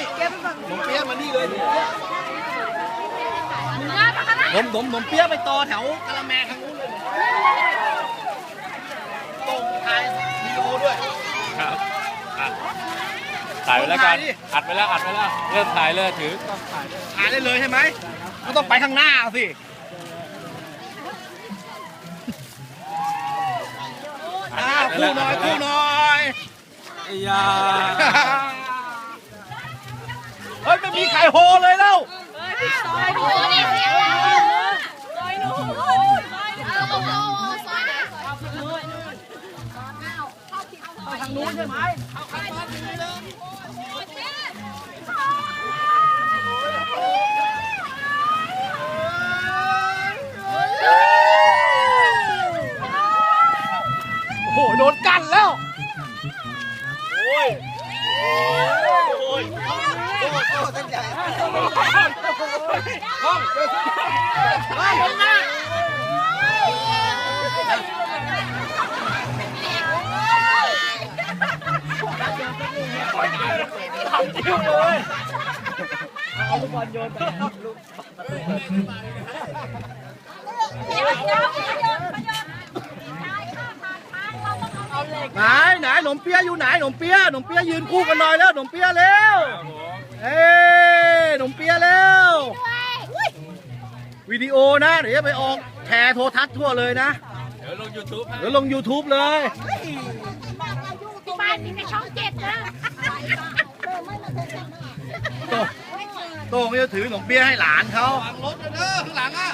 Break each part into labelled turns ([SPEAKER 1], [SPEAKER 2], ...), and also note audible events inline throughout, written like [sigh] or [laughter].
[SPEAKER 1] นี่หนมเปี๊ยะมานี่เลยหนมหนมหนมเปี๊ยะไปต่อแถวกะละแมทางนู้นเลยตรงถ่ายวีดีโอด้วย
[SPEAKER 2] ครับอะถ่ายไว้แล้วกัน
[SPEAKER 1] ถ่ายดิ
[SPEAKER 2] อัดไปแล้วอัดไปแล้วเริ่มถ่ายเลยถือต้องถ่ายเลย
[SPEAKER 1] ถ่ายได้เลยใช่ไหมก็ต้องไปข้างหน้าสิอ่าคู่หน่อยคู่หน่อย
[SPEAKER 2] ไอ้ยา
[SPEAKER 1] เฮ้ยไม่มีไข่โฮเลยแล้ว
[SPEAKER 3] ซอยหนูนี่เสียงซอยหนูซอยหนูซอยหนู
[SPEAKER 1] ทางนู้นใช่ไหมโอ้โหโดนกันแล้วิ้วเลยเอาลูกบอลโยนไปลูก
[SPEAKER 3] เดี๋ยวเดี๋ยวประโยชน์ประโยชน์เอาเหล็ก
[SPEAKER 1] ไหนไหนหนมเปี๊ยะอยู่ไหนหนมเปี๊ยะหนมเปี๊ยะยืนคู่กันหน่อยแล้วหนมเปี๊ยะเร็วเอ้ยหนมเปี๊ยะเร็ววิดีโอนะเดี๋ยวไปออกแชร์โทรทัศน์ทั่วเลยนะ
[SPEAKER 2] เดี๋ยวลง YouTube
[SPEAKER 1] เดี๋ยวลง YouTube เลย
[SPEAKER 3] จะ
[SPEAKER 1] ถือหนมเปี๊ยะให้หลานเขาวางรถเด้อข้างหลังอะ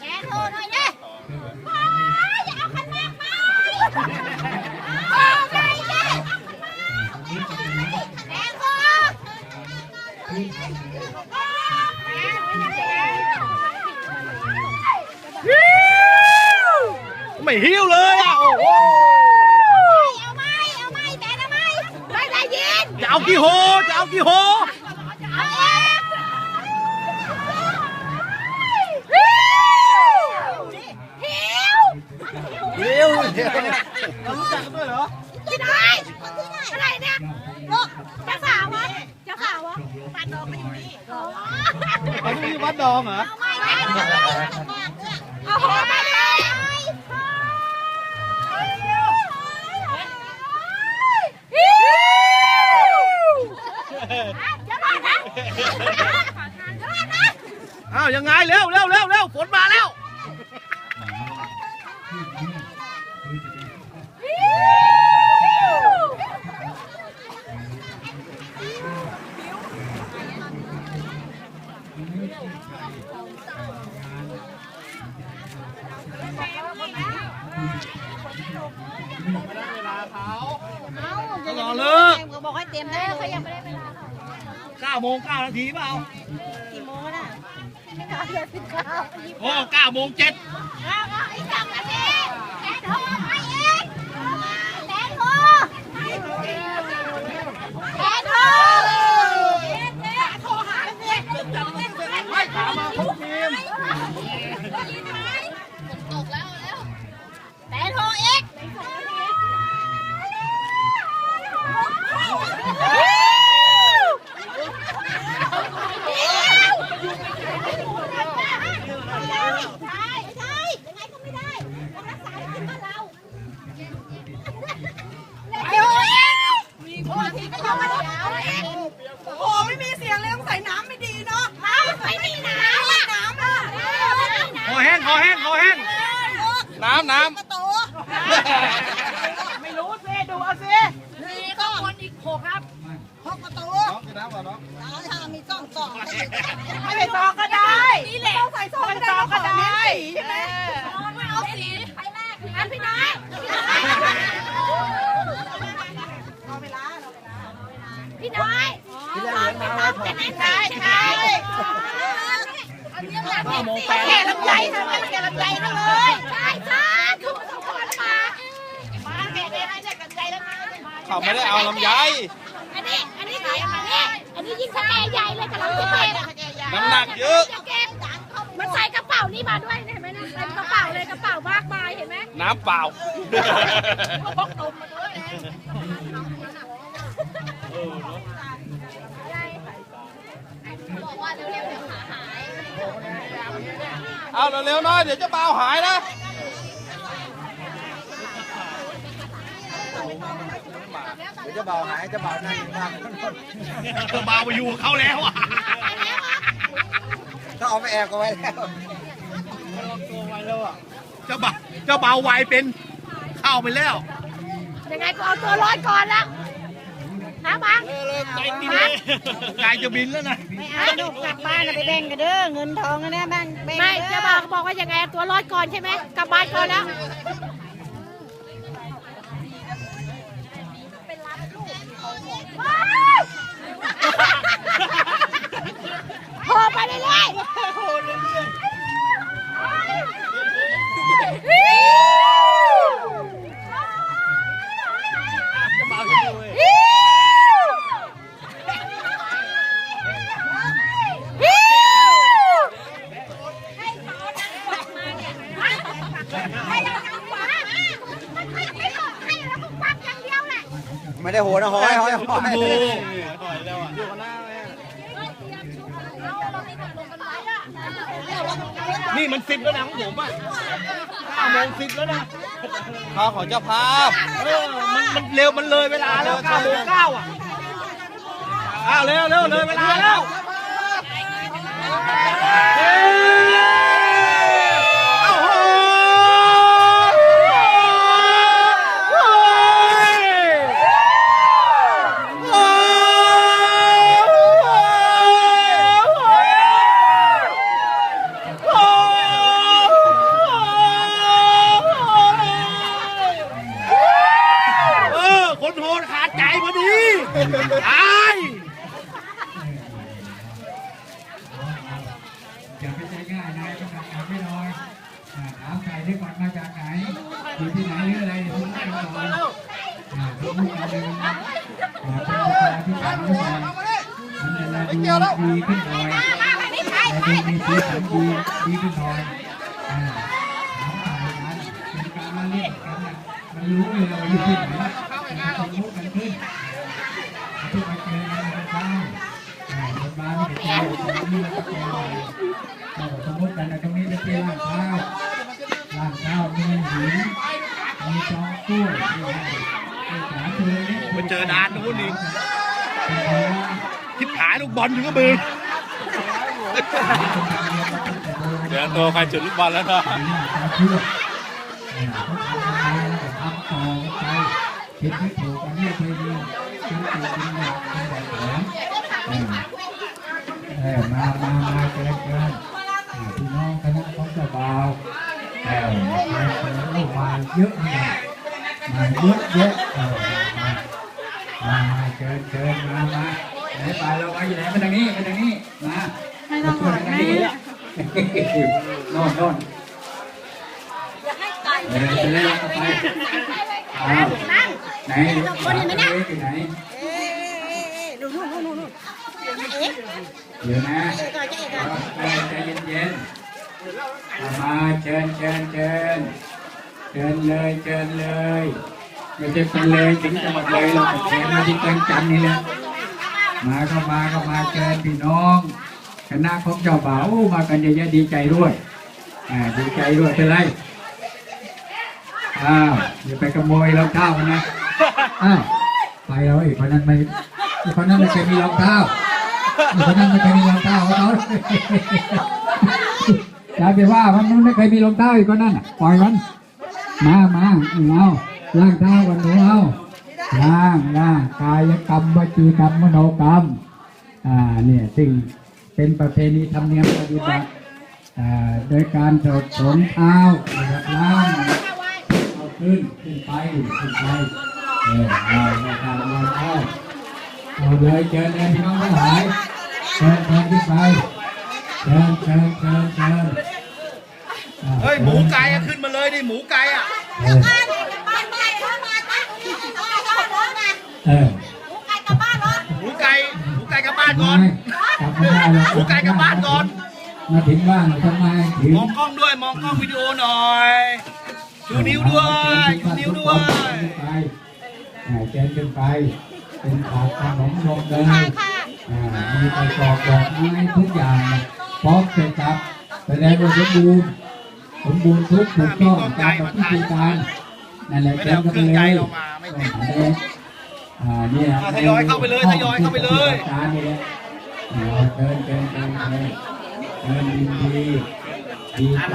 [SPEAKER 3] แกโทรหน่อยดิอย่าเอาคันมากมาโอ้ไม่ใช่แกโทร
[SPEAKER 1] ไม่หิ้วเลยอะโอ้โห
[SPEAKER 3] เอาไหมเอาไหมแกเอาไหมไม่ได้ยิน
[SPEAKER 1] จะเอากี่โฮจะเอากี่โฮ
[SPEAKER 3] เอาเองหิวหิว
[SPEAKER 1] เร็วเรารู้จักกันด้วยเหรอ
[SPEAKER 3] ที่ไหนอะไรเนี่ยลูกจะสาวะจะสาวะปันดอกมาอยู่นี่อ๋อ
[SPEAKER 1] เขาที่วัดดองเหรอ
[SPEAKER 3] เอาไม่ได้เอาหัวไปเลยจะมานะจะมานะ
[SPEAKER 1] อ้าวยังไงเร็วเร็วเร็วเร็วฝนมาแล้ว
[SPEAKER 3] ไม่ได้เวลาเขาเอา
[SPEAKER 1] ก็รอเลิก
[SPEAKER 3] บอกให้เตรียมได้เขายังไม่ได้เวลา
[SPEAKER 1] เก้าโมงเก้านาทีเปล่า
[SPEAKER 3] กี่โมงน่ะโอ้เก้า
[SPEAKER 1] โมงเจ็ดเอี
[SPEAKER 3] กสองนาทีแอนโทรมาอีกแอนโทรแอนโทร น้ำ
[SPEAKER 4] น้ประตูำไม่รู้สิดูเอาสิ
[SPEAKER 3] มีก็คนอีกหกครับ
[SPEAKER 4] ห้องประตู
[SPEAKER 1] น้องกินน้ำก่อนน้อง
[SPEAKER 4] แล้วถ้ามีกล้องส่องไม่ใส่ซองก็ได้
[SPEAKER 3] นี่แหละ
[SPEAKER 4] ต้องใส่ซองก็ได้ก็ได้ใช่ไหม
[SPEAKER 3] ไม่เอาสีไปแรกอันพี่น้อยพี่น้อยพี่น้อยจะนั่งใช่ใช่อันนี้หลังนี่แก่ลำไยทำไมแก่ลำไยนั่นเลยใช่ใช่คือมันต้องคนมามาแก่ได้ให้ได้กันใจแล้วนะ
[SPEAKER 2] เขาไม่ได้เอาลำไย
[SPEAKER 3] อันนี้อันนี้ดีอันนี้อันนี้ยิ่งสแกใหญ่เลยกำลังจะเก็บ
[SPEAKER 2] น้ำหนักเยอะ
[SPEAKER 3] จะเก็บมันใส่กระเป๋านี่มาด้วยเห็นไหมนะเต็มกระเป๋าเลยกระเป๋ามากมายเห็นไหม
[SPEAKER 2] น้ำเปล่า
[SPEAKER 5] บอกว่าเร็วๆเดี๋ยวขาหาย
[SPEAKER 2] เอาเร็วๆหน่อยเดี๋ยวจะเบาหายนะ
[SPEAKER 6] เดี๋ยวจะเบาหายจะเบานั่งอยู่บ้าน
[SPEAKER 1] เธอมาไปอยู่กับเขาแล้วอะ
[SPEAKER 6] ก็เอาไปแอบกันไว้แล้ว
[SPEAKER 1] เจ้าบ่าวเจ้าบ่าววัยเป็นเข้าไปแล้ว
[SPEAKER 5] ยังไงก็เอาตัวรอดก่อนละนะบังบัง
[SPEAKER 1] กายจะบินแล้วนะ
[SPEAKER 4] ไม่เอาลูกกลับบ้านน่ะไปแบ่งกันเด้อเงินทองนะแบ่งแบ่ง
[SPEAKER 5] ไม่
[SPEAKER 4] ด้
[SPEAKER 5] เจะบอกบอกว่ายังไงเอาตัวรอดก่อนใช่ไหมกลับบ้านก่อนแล้ว Ah! [laughs] ไม่
[SPEAKER 6] ได้โหนะหอยหอยหอย
[SPEAKER 1] นี่มันสิบแล้วนะของผมอะห้าโมงสิบแล้วนะ
[SPEAKER 2] ข้าของเจ้าภาพ
[SPEAKER 1] เออมันมันเร็วมันเลยเวลาแล้วเก้าโมงเก้าอะอ้าวเร็วเร็วเลยเวลาแล้ว ตาย
[SPEAKER 3] อย่าไปใจง่ายนายต้องถามไม่น้อยอ่าถามใครที่ก่อนมาจากไหนอยู่ที่ไหนหรืออะไรเนี่ยพูดกันก่อนอ่าพูดกันเลยนะอ่าเป็นภาษาที่ถามไม่ก่อนมันจะได้ดูดีขึ้นหน่อยแต่ดูมีสีสันดีดีขึ้นหน่อยอ่าถามใครนั้นเป็นการมาเล่นกันน่ะมันรู้เลยเราอยู่ที่ไหนมันจะรู้กันขึ้น สมมติกันตรงนี้จะเป็นร้านข้าวร้านข้าวมีหินมีจองกล้มีไม้
[SPEAKER 1] ไปเจอดานนู้นอีก
[SPEAKER 3] เป็นเพราะว่า
[SPEAKER 1] ทิพหายลูกบอลถึงก็มือ
[SPEAKER 2] เดี๋ยวโตใครจุดลูกบอลแล้วเนาะ
[SPEAKER 3] ทำต่อไปคิดไม่ถูกอันนี้เคยมีคิดถูก มามามาเจอกันพี่น้องคณะของเจ้าบ่าวเออเออเออลูกมาเยอะขนามาเยอะเยอะมามาเชิญเชิญมามาไหนไปเราไปอยู่ไหนมาทางนี้มาทางนี้มาไม่ต้องหอดแม่นอนนอนเออไปเลยไปอ้าวไหนคนเห็นไหมเนี่ย เดี๋ยวนะใจใจเย็นๆมาเชิญเชิญเชิญเชิญเลยเชิญเลยไม่ใช่ไปเลยถึงจังหวัดเลยเราเชิญมาที่เมืองจันนี่แหละมาก็มาก็มาเชิญพี่น้องคณะของเจ้าบ่าวมากันเยอะๆดีใจด้วยอ่าดีใจด้วยเป็นไรอ้าวอย่าไปขโมยรองเท้ามันนะอ้าวไปแล้วอีกคนนั้นไม่คนนั้นไม่เคยมีรองเท้า คนนั้นไม่เคยมีรองเท้าเขาอย่าไปว่ามันมันไม่เคยมีรองเท้าอีกคนนั้นปล่อยมันมามาเอาล้างเท้ากันหนูเอาล้างล้างกายกรรมวจีกรรมมโนกรรมอ่าเนี่ยซึ่งเป็นประเพณีธรรมเนียมปฏิบัติอ่าโดยการถอดถนเท้านะครับล้างเอาขึ้นขึ้นไปขึ้นไปเออเอาเอาเอาเอาเอาเอาเลยเชิญเลยพี่น้องทั้งหลายเชิญเชิญขึ้นไปเชิญเชิญเชิญเชิญ
[SPEAKER 1] เฮ้ยหมูไก่อะขึ้นมาเลยดิหมูไก่อะ
[SPEAKER 3] เออ
[SPEAKER 5] เข้ามาตั้งที่ให้น้อยก็รถนะ
[SPEAKER 3] เอ
[SPEAKER 5] หมูไก่กับบ้านรถ
[SPEAKER 1] หมูไก่หมูไก่กลับบ้านก่อน
[SPEAKER 3] กลับไม่ได้หรอก
[SPEAKER 1] หมูไก่กลับบ้านก่อน
[SPEAKER 3] มาถึงบ้านทำไมถึง
[SPEAKER 1] มองกล้องด้วยมองกล้องวิดีโอหน่อยชูนิ้วด้วยชูนิ้วด้วย
[SPEAKER 3] ไปอ่าเจนขึ้นไป เป็นถาดขนมนมเนย มีประกอบดอกไม้ทุกอย่างพร้อมเสร็จครับแสดงว่าสมบูรณ์สมบูรณ์ทุกถูกต้องตามพิธีการนั่นแหละเจ
[SPEAKER 1] ได้
[SPEAKER 3] น
[SPEAKER 1] เอา
[SPEAKER 3] ก็
[SPEAKER 1] เครื่อง
[SPEAKER 3] เล
[SPEAKER 1] ใจ
[SPEAKER 3] ย
[SPEAKER 1] เรามาไม่ติด
[SPEAKER 3] อ่าเนี่ย
[SPEAKER 1] อ่าทยอยเข้าไปเลยทยอยเข้าไปเลย
[SPEAKER 3] การนี่แหละเดินเดินเดินเดินเดินยินดีดีใจ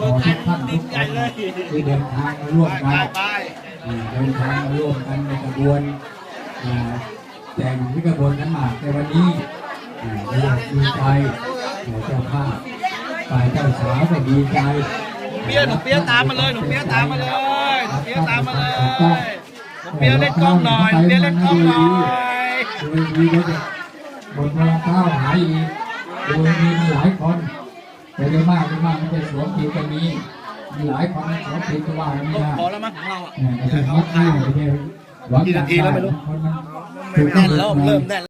[SPEAKER 3] ขอทุกท่านทุกคนที่เดินทางมาร่วมกันเดินทางมาร่วมกันในกระบวนอ่า แต่งที่กระบวนน้ำหมากในวันนี้อ่าเราดีใจอ่าเจ้าภาพฝ่ายเจ้าสาวก็ดีใจ
[SPEAKER 1] เปียหนุ่มเปียตามมาเลยหนุ่มเปียตามมาเลยหนุ่มเปียตามมาเลยหนุ่มเปียเล่นกล้องหน่อยหนุ่มเปียเล่นกล้องหน่อย
[SPEAKER 3] โดยมีเด็กบนพลังข้าวหายอีกโดยมีหลายคนแต่โดยมากโดยมากมันจะสวมผิดกันมีมีหลายคนสวมผิดก็ว่ากันไม่ได้
[SPEAKER 1] พอแล้วมั้งของเราอะ
[SPEAKER 3] เนี่ยก็คือมัดง่ายไม่ใช่หวัง
[SPEAKER 1] กี่นาทีแล้วไม่รู้แน่นแล้วเริ่มแน่น